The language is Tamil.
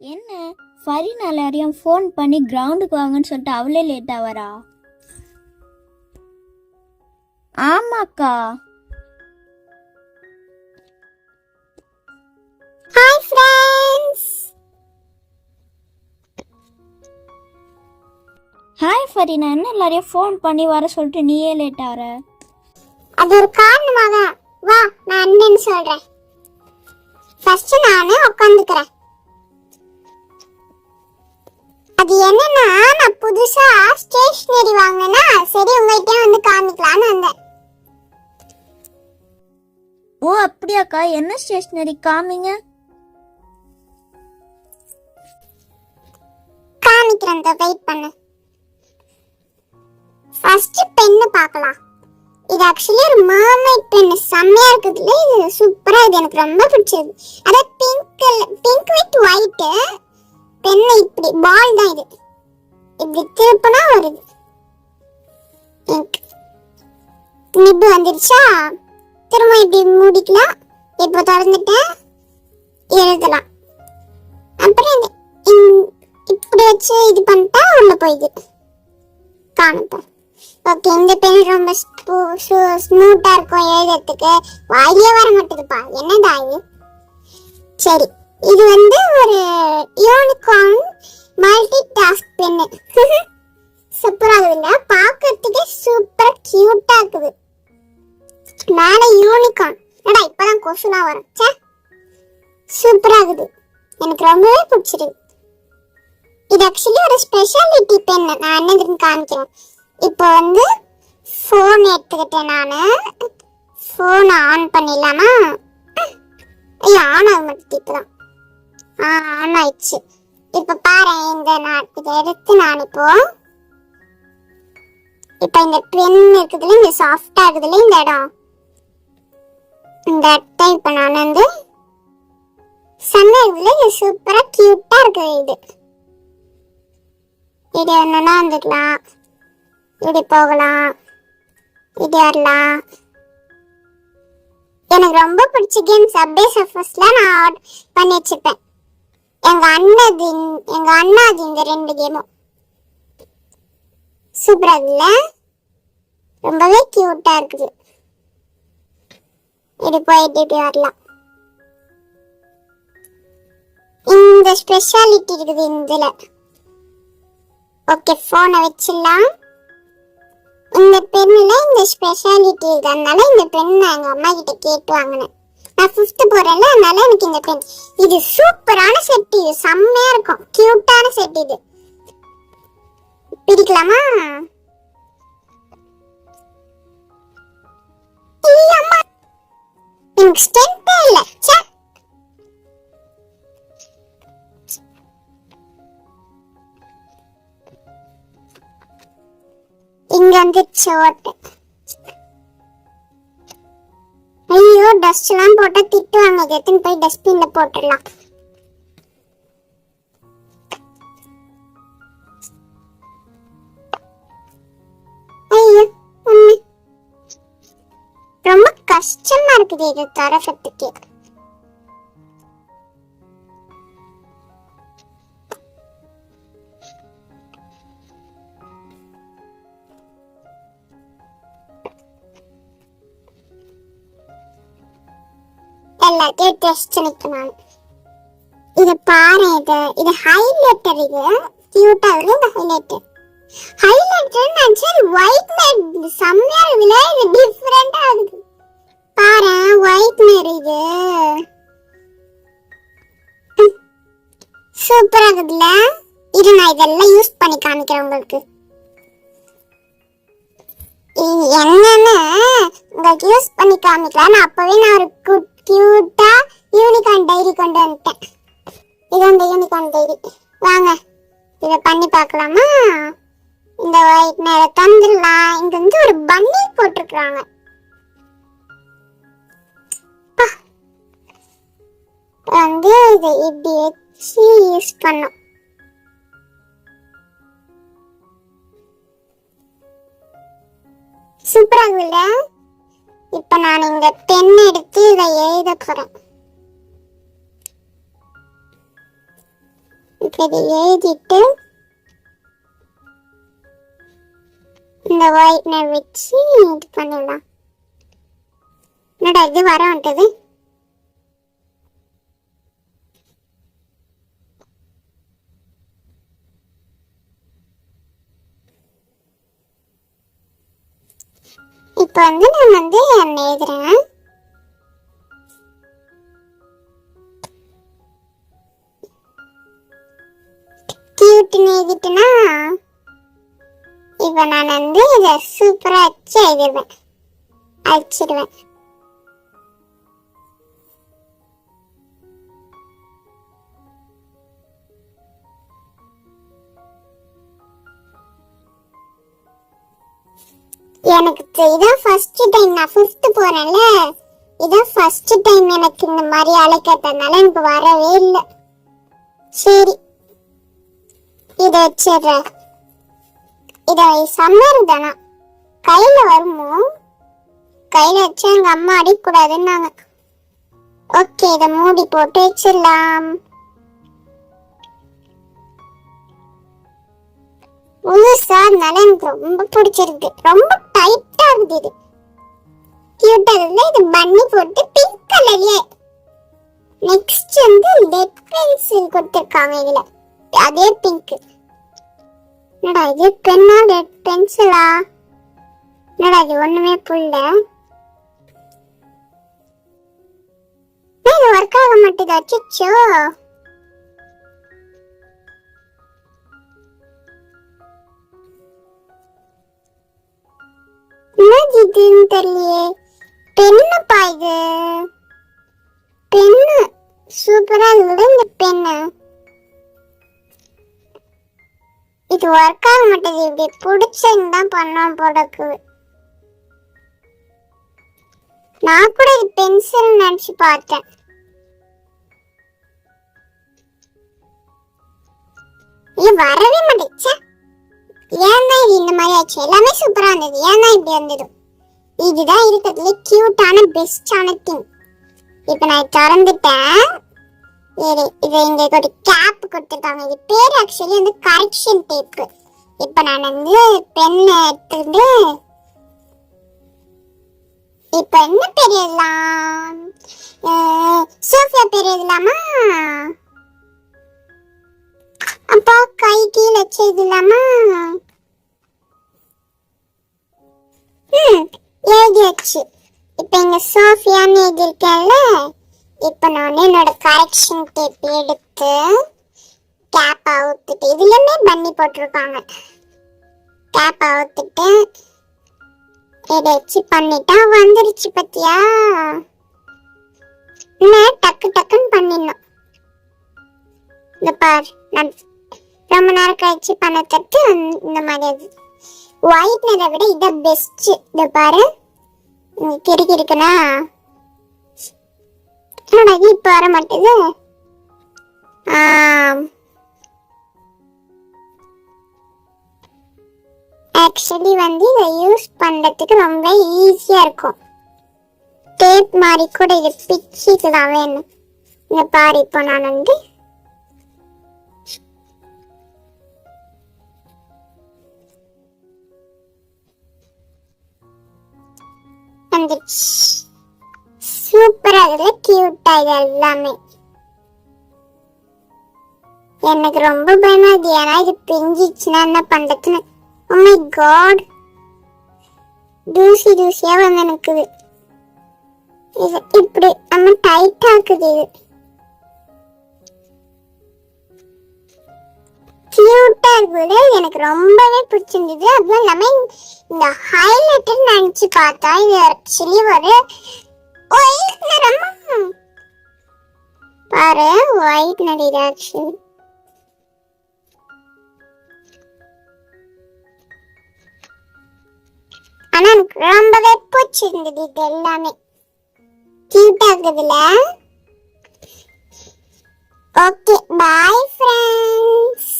என்ன? ஃபரீனா எல்லாரையும் ஃபோன் பண்ணி கிரவுண்டுக்கு வாங்கன்னு சொல்லிட்டு அவளே லேட்டாக வரா? ஆமாக்கா. Hi friends hi Fareena. என்ன எல்லாரையும் ஃபோன் பண்ணி வர சொல்லிட்டு நீயே லேட் வர? அது ஒரு காரணமாக. வா நான் என்னன்னு சொல்றேன். ஃபர்ஸ்ட் நானே உட்காந்துக்கிறேன் அது என்னன்னா நான் புதுசா ஸ்டேஷனரி வாங்கினா சரி உங்ககிட்ட வந்து காமிக்கலான்னு வந்தேன். ஓ அப்படியாக்கா என்ன ஸ்டேஷ்னரி? காமிங்க. காமிக்கிறேன் வெயிட் பண்ணு. ஃபர்ஸ்ட் பென்னு பார்க்கலாம். இது ஆக்சுவலி ஒரு மர்மைட் பென் செம்மையா இருக்குதுல இது சூப்பரா இது எனக்கு ரொம்ப பிடிச்சது. அதாவது pink pink with white pen இப்படி பால் தான் இது. இப்படி திருப்பினா வருது. நிப்பு வந்துருச்சா? திரும்ப இப்படி மூடிக்கலாம். இப்போ திறந்துட்டேன். எழுதலாம். அப்புறம் இப்படி வச்சு இது பண்ணிட்டா உள்ள போயிடுது. காணப்போம் ஓகே இந்த பெண் ரொம்ப ஸ்மூத்தாக இருக்கும் எழுதுறதுக்கு. வாயிலே வர மாட்டேதுப்பா என்னடா இது? சரி. இது வந்து ஒரு யூனிகார்ன் மல்டி டாஸ்க் பென்னு சூப்பராக இல்லை பார்க்கறதுக்கே சூப்பர் கியூட்டாக இருக்குது. மேலே யூனிகார்ன் என்னடா இப்பதான் கொசுலாம் வரும். ச்சே. சூப்பராக இருக்குது எனக்கு ரொம்பவே பிடிச்சிருக்கு. இது ஆக்சுவலி ஒரு ஸ்பெஷாலிட்டி பென் நான் என்னதுன்னு காமிக்கிறேன். இப்போ வந்து ஃபோன் எடுத்துக்கிட்டேன் நான். ஃபோனை ஆன் பண்ணிடலாமா? ஐயோ ஆன் ஆக மாட்டேது இப்போ தான் ஆன் ஆயிடுச்சு இப்போ பாரு இந்த நான் இதை எடுத்து நான் இப்போ இப்போ இந்த பென் இருக்குதுல இந்த சாஃப்டா இருக்குதுல இந்த இடம். இந்த இடத்த இப்போ நான் வந்து செம்ம இருக்குதுல இது சூப்பரா கியூட்டா இருக்குது இது. இது என்னன்னா வந்துக்கலாம். இப்படி போகலாம். இது வரலாம். எனக்கு ரொம்ப பிடிச்ச கேம் சப்வே சர்ஃபஸ்ல நான் ஆர்டர் பண்ணி வச்சிருப்பேன். எங்க அண்ணது எங்க அண்ணாது இந்த ரெண்டு கேமும் சூப்பரா இருக்குல்ல? ரொம்பவே கியூட்டா இருக்குது. இது போயிட்டு இப்படி வரலாம். இந்த ஸ்பெஷாலிட்டி இருக்குது இதுல. ஓகே போனை வச்சிடலாம். இந்த பெண்ணில் இந்த ஸ்பெஷாலிட்டி அதனால இந்த பெண் நான் எங்கள் அம்மா கிட்ட கேட்டு வாங்கினேன். நான் ஃபிஃப்த் போறேன்ல அதனால எனக்கு இந்த ட்ரெண்ட் இது சூப்பரான செட் இது. செம்மையா இருக்கும். கியூட்டான செட் இது. பிடிக்கலாமா? எனக்கு ஸ்ட்ரென்த்தே இல்லை. இங்க வந்து சோட்டு ஐயோ டஸ்ட் எல்லாம் போட்டா திட்டுவாங்க. இதை எடுத்துன்னு போய் டஸ்ட்பின்ல போட்டுடலாம். ரொம்ப கஷ்டமா இருக்குது இது தரத்துக்கு எல்லாத்தையும் டெஸ்ட் நிற்கணும் இது பாரு இது. இது ஹைலைட்டர் இது. கியூட்டா இருக்கு இந்த ஹைலைட்டர் ஹைலைட்டர் நான் சரி ஒயிட் மேட் செம்மையா இருக்குல்ல? இது டிஃப்ரெண்டா இருக்கு பாரு ஒயிட் மேட் இது. சூப்பரா இருக்குதுல்ல? இது நான் இதெல்லாம் யூஸ் பண்ணி காமிக்கிறேன் உங்களுக்கு. என்னன்னு உங்களுக்கு யூஸ் பண்ணி காமிக்கலாம் நான் அப்பவே நான் ஒரு குட் கியூட்டா யூனிகார்ன் டைரி கொண்டு வந்துட்டேன். இது அந்த யூனிகார்ன் டைரி வாங்க இதை பண்ணி பார்க்கலாமா? இந்த ஒயிட் நேர தந்துடலாம். இங்க வந்து ஒரு பன்னி போட்டிருக்கிறாங்க. வந்து இதை இப்படி வச்சு யூஸ் பண்ணும். சூப்பரா இருக்குல்ல இப்ப நான் இந்த பென் எடுத்து இதை எழுத போறேன். இப்போ இதை எழுதிட்டு இந்த ஒயிட்னர் வச்சு இது பண்ணிடலாம். என்னடா இது வர வந்துட்டது இப்போ வந்து நான் வந்து எழுதுறேன். கியூட்னு எழுதிட்டுனா? இப்போ நான் வந்து இதை சூப்பராக வச்சு எழுதிடுவேன். அழிச்சிடுவேன் எனக்கு இதான் ஃபர்ஸ்ட் டைம் நான் ஃபிஃப்த் போறேன்ல. இதான் ஃபர்ஸ்ட் டைம் எனக்கு இந்த மாதிரி அழைக்கிறதுனால எனக்கு வரவே இல்லை. சரி. இதை வச்சிடுறேன். இதை சம்மர் தானா? கையில வருமோ? கையில வச்சா எங்க அம்மா அடிக்கூடாதுன்னாங்க ஓகே இதை மூடி போட்டு வச்சிடலாம். முழுசா அதனால எனக்கு ரொம்ப பிடிச்சிருக்கு. ரொம்ப டைட்டா இருக்குது இது. கியூட்டா இருந்து இது பண்ணி போட்டு பிங்க் கலர்லயே நெக்ஸ்ட் வந்து லெட் பென்சில் கொடுத்துருக்காங்க இதுல. அதே பிங்க் என்னடா இது? பென்னா லெட் பென்சிலா என்னடா இது? ஒண்ணுமே புரியல. இது ஒர்க் ஆக மாட்டேது அச்சோ இதுன்னு தெரியலையே. பெண்ணுப்பா இது. பெண்ணு. சூப்பரா இருந்தது இந்த பெண்ணு. இது ஒர்க் ஆக மாட்டேது இப்படி தான் பண்ணோம் போடக்கு நான் கூட இது பென்சில் நினைச்சு பார்த்தேன். இது வரவே மாட்டேச்சா ஏன் தான் இது இந்த மாதிரி ஆச்சு? எல்லாமே சூப்பரா இருந்தது. ஏன் தான் இப்படி வந்தது? இதுதான் இருக்கிறதுல கியூட்டான பெஸ்டான திங் இப்போ நான் திறந்துட்டேன். இது இங்க ஒரு கேப் கொடுத்துருக்காங்க. இது பேர் ஆக்சுவலி வந்து கரெக்ஷன் டேப்பு இப்போ நான் வந்து பெண் எடுத்துருந்து இப்போ என்ன பேர் எழுதலாம்? சோஃபியா பேர் எழுதலாமா? அப்பா கை கீழே வச்சு எழுதலாமா? ம் எழுதியாச்சு. இப்போ எங்கள் சோஃபியான்னு எழுதியிருக்கேன்ல இப்போ நான் என்னோட கரெக்ஷன் டேப் எடுத்து கேப் அவுத்துட்டு இதுலேயுமே பண்ணி போட்டிருக்காங்க கேப் அவுத்துட்டு இதை பண்ணிட்டா வந்துருச்சு பத்தியா? நான் டக்கு டக்குன்னு பண்ணிடணும். இந்த பார் நான் ரொம்ப நேரம் கழிச்சு பண்ண தட்டு இந்த மாதிரி அது ஒயிட்னரை விட இதான் பெஸ்ட் இந்த பாரு. கிறுக்கி இருக்குனா என்னடா இது வர மாட்டேது. ஆக்சுவலி வந்து இதை யூஸ் பண்ணுறதுக்கு ரொம்ப ஈஸியாக இருக்கும். டேப் மாதிரி கூட இது பிச்சிக்கலாம் வேணும். இந்த பாரு இப்போ நான் வந்து வந்துச்சு சூப்பரா இருக்குல்ல கியூட்டா இது எல்லாமே. எனக்கு ரொம்ப பயமா இது ஏன்னா இது பிஞ்சிச்சுன்னா என்ன பண்றதுன்னு. Oh my god. தூசி தூசியா வந்து எனக்குது இது இப்படி நம்ம டைட்டா இருக்குது இது. கியூட்டா இருக்குது எனக்கு ரொம்பவே பிடிச்சிருந்தது. அதுவும் இல்லாம இந்த ஹைலைட்டர் நினைச்சு பார்த்தா இது ஆக்சுவலி ஒரு ஒயிட் நிறமா. பாரு ஒயிட் நிற ஆக்சுவலி ஆனா எனக்கு ரொம்பவே பிடிச்சிருந்தது இது எல்லாமே. கியூட்டா இருக்குதுல்ல ஓகே பாய் ஃப்ரெண்ட்ஸ்